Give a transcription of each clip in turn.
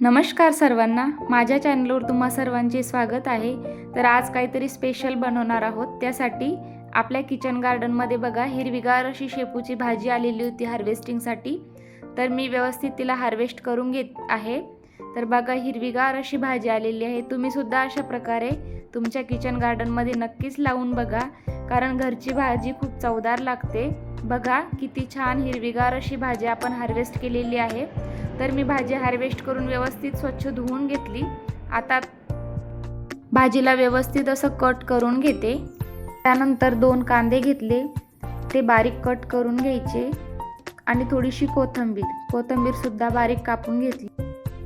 नमस्कार सर्वांना. माझ्या चॅनलवर तुम्हा सर्वांचे स्वागत आहे. तर आज काहीतरी स्पेशल बनवणार आहोत. त्यासाठी आपल्या किचन गार्डनमध्ये बघा हिरवीगार अशी शेपूची भाजी आलेली होती हार्वेस्टिंगसाठी तर मी व्यवस्थित तिला हार्वेस्ट करून घेत आहे. तर बघा हिरवीगार अशी भाजी आलेली आहे. तुम्हीसुद्धा अशा प्रकारे तुमच्या किचन गार्डनमध्ये नक्कीच लावून बघा. कारण घरची भाजी खूप चवदार लागते. बघा किती छान हिरवीगार अशी भाजी आपण हार्वेस्ट केलेली आहे. तर मी भाजी हार्वेस्ट करून व्यवस्थित स्वच्छ धुवून घेतली. आता भाजीला व्यवस्थित असं कट करून घेते. त्यानंतर दोन कांदे घेतले. ते बारीक कट करून घ्यायचे. आणि थोडीशी कोथिंबीर. कोथिंबीरसुद्धा बारीक कापून घेतली.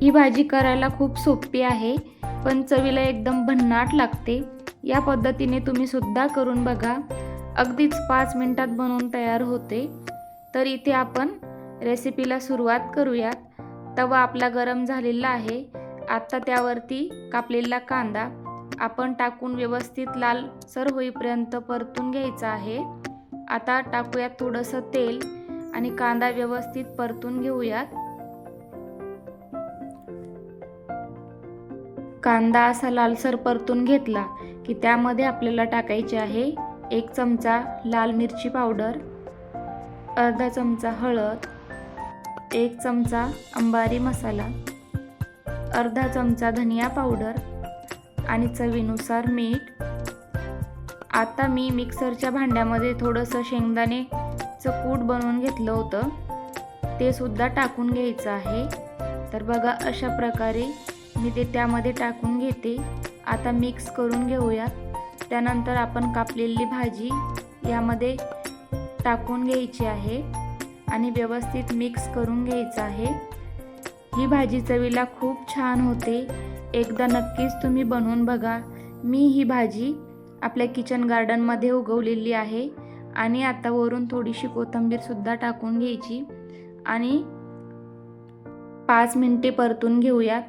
ही भाजी करायला खूप सोपी आहे पण चवीला एकदम भन्नाट लागते. या पद्धतीने तुम्ही सुद्धा करून बघा. अगदीच पाच मिनटात बनवून तयार होते. तर इथे आपण रेसिपीला सुरुवात करूयात. तवा आपला गरम झालेला आहे. आत्ता त्यावरती कापलेला कांदा आपण टाकून व्यवस्थित लालसर होईपर्यंत परतून घ्यायचा आहे. आता टाकूयात थोडंसं तेल आणि कांदा व्यवस्थित परतून घेऊयात. कांदा असा लालसर परतून घेतला की त्यामध्ये आपल्याला टाकायचे आहे एक चमचा लाल मिरची पावडर अर्धा चमचा हळद एक चमचा अंबारी मसाला अर्धा चमचा धनिया पावडर आणि चवीनुसार मीठ. आता मी मिक्सरच्या भांड्यामध्ये थोडंसं शेंगदाणेचं कूट बनवून घेतलं होतं. ते सुद्धा टाकून घ्यायचं आहे. तर बघा अशा प्रकारे मी ते त्यामध्ये टाकून घेते. आता मिक्स करून घेऊयात. त्यानंतर आपण कापलेली भाजी यामध्ये टाकून घ्यायची आहे. आणि व्यवस्थित मिक्स करून घ्यायचं आहे. ही भाजी चवीला खूप छान होते. एकदा नक्कीच तुम्ही बनवून बघा. मी ही भाजी आपल्या किचन गार्डनमध्ये उगवलेली आहे. आणि आता वरून थोडीशी कोथिंबीरसुद्धा टाकून घ्यायची. आणि पाच मिनटे परतून घेऊयात.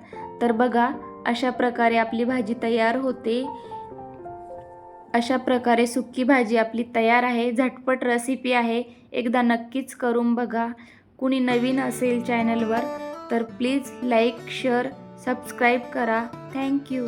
तर बघा अशा प्रकारे आपली भाजी तयार होते. अशा प्रकारे सुक्की भाजी आपली तयार आहे. झटपट रेसिपी आहे. एकदा नक्कीच करून बघा. कुणी नवीन असेल चॅनलवर तर प्लीज लाईक शेअर सबस्क्राईब करा. Thank you